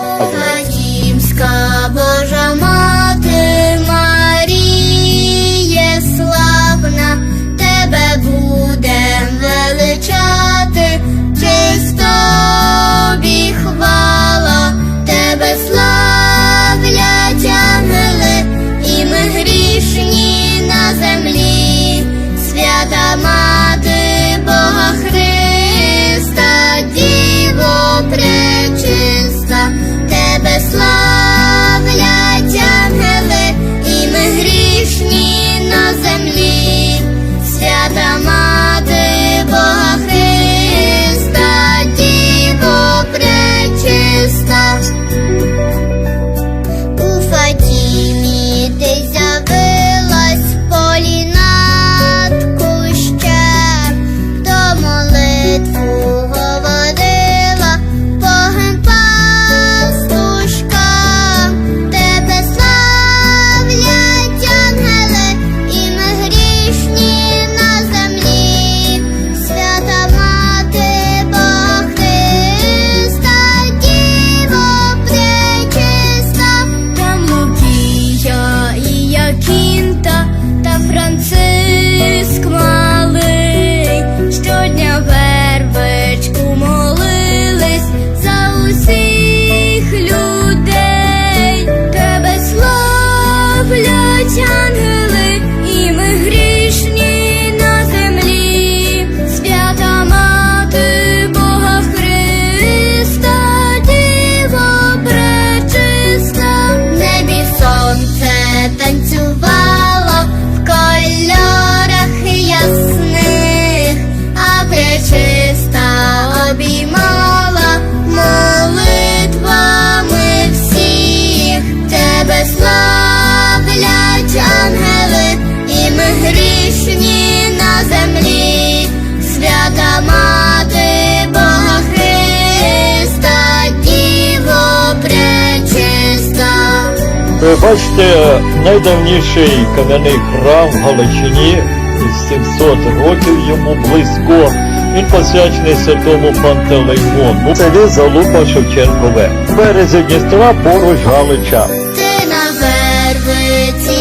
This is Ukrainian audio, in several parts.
Okay. Ви бачите найдавніший кам'яний храм в Галичині, 700 років йому близько. Він посвячений святому Пантелеймону. Селі Залупа Шевченкове. Березі Дністра поруч Галича. Ти на вервиці.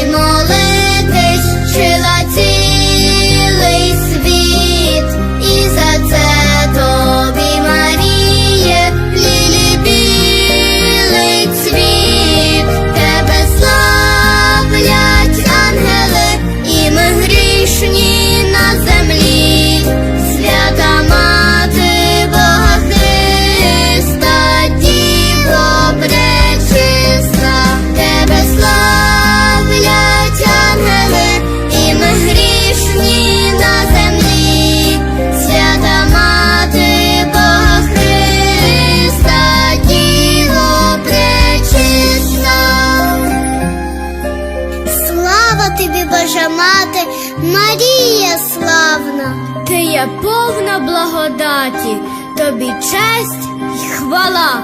Мати, Марія славна, ти є повна благодаті, тобі честь і хвала.